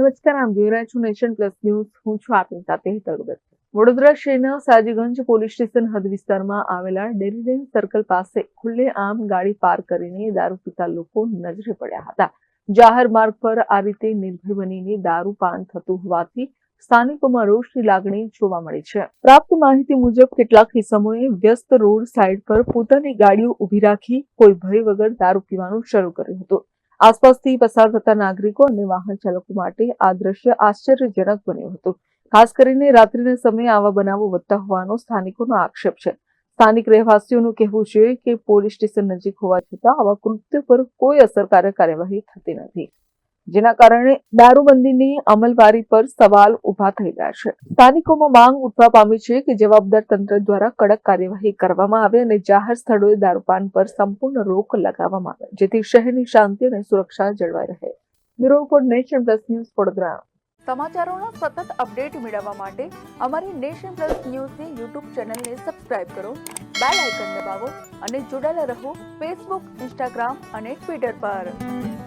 નમસ્કાર, આમ જોઈ રહ્યા છો નેશન પ્લસ ન્યૂઝ. હું છું આપની સાથે હેતલ વડોદરા શહેરના સાજીગંજ પોલીસ સ્ટેશન હદ વિસ્તારમાં આવેલા ડેરીડેન સર્કલ પાસે ખુલ્લે આમ ગાડી પાર્ક કરીને દારૂ પીતા લોકો નજરે પડ્યા હતા. જાહેર માર્ગ પર આ રીતે નિર્ભય બનીને દારૂ પાન થતું હોવાથી સ્થાનિકોમાં રોષની લાગણી જોવા મળી છે. પ્રાપ્ત માહિતી મુજબ, કેટલાક કિસ્સામોએ વ્યસ્ત રોડ સાઇડ પર પોતાની ગાડીઓ ઊભી રાખી કોઈ ભય વગર દારૂ પીવાનું શરૂ કર્યું હતું. આસપાસથી પસાર થતા નાગરિકો અને વાહન ચાલકો માટે આ દ્રશ્ય આશ્ચર્યજનક બન્યું હતું. ખાસ કરીને રાત્રિના સમયે આવા બનાવો વધતા હોવાનો સ્થાનિકોનો આક્ષેપ છે. સ્થાનિક રહેવાસીઓનું કહેવું છે કે પોલીસ સ્ટેશન નજીક હોવા છતાં આવા કૃત્ય પર કોઈ અસરકારક કાર્યવાહી થતી નથી. જેના કારણે દારૂબંધીની અમલવારી પર સવાલ ઊભા થઈ રહ્યા છે. સ્થાનિકોમાં માંગ ઉઠવા પામી છે કે જવાબદાર તંત્ર દ્વારા કડક કાર્યવાહી કરવામાં આવે અને જાહેર સ્થળોએ દારૂપાન પર સંપૂર્ણ રોક લગાવવામાં આવે, જેથી શહેરની શાંતિ અને સુરક્ષા જળવાઈ રહે. Bureau report nation plus news Vadodara. સમાચારોના સતત અપડેટ મેળવવા માટે અમારી નેશન પ્લસ ન્યૂઝની યુટ્યુબ ચેનલને સબસ્ક્રાઇબ કરો, બેલ આઇકન દબાવો અને જોડાયેલા રહો ફેસબુક, ઇન્સ્ટાગ્રામ અને ટ્વિટર પર.